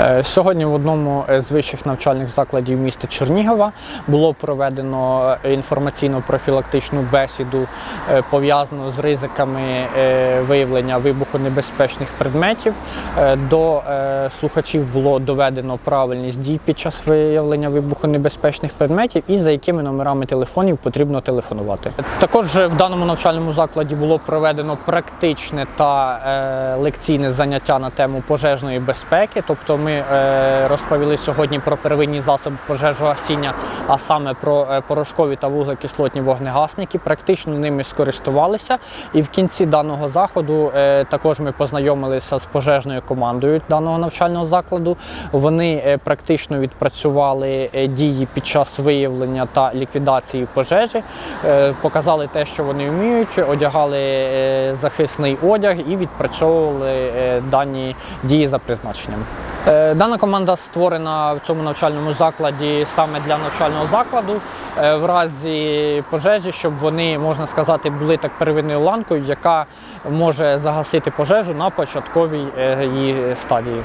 Е, Сьогодні в одному з вищих навчальних закладів міста Чернігова було проведено інформаційно-профілактичну бесіду е, пов'язану з ризиками е, виявлення вибухонебезпечних предметів. Е, До е, слухачів було доведено правильність дій під час виявлення вибухонебезпечних предметів і за якими номерами телефонів потрібно телефонувати. Також в даному навчальному закладі було проведено практичне та е, лекційне заняття на тему пожежної безпеки. Тобто ми е, розповіли сьогодні про первинні засоби пожежогасіння, а саме про е, порошкові та вуглекислотні вогнегасники. Практично ними скористувалися. І в кінці даного заходу е, також ми познайомилися з пожежною командою даного навчального закладу. Вони практично відпрацювали дії під час виявлення та ліквідації пожежі, показали те, що вони вміють, одягали захисний одяг і відпрацьовували дані дії за призначенням. Е, Дана команда створена в цьому навчальному закладі саме для навчального закладу е, в разі пожежі, щоб вони, можна сказати, були так первинною ланкою, яка може загасити пожежу на початковій е, її стадії.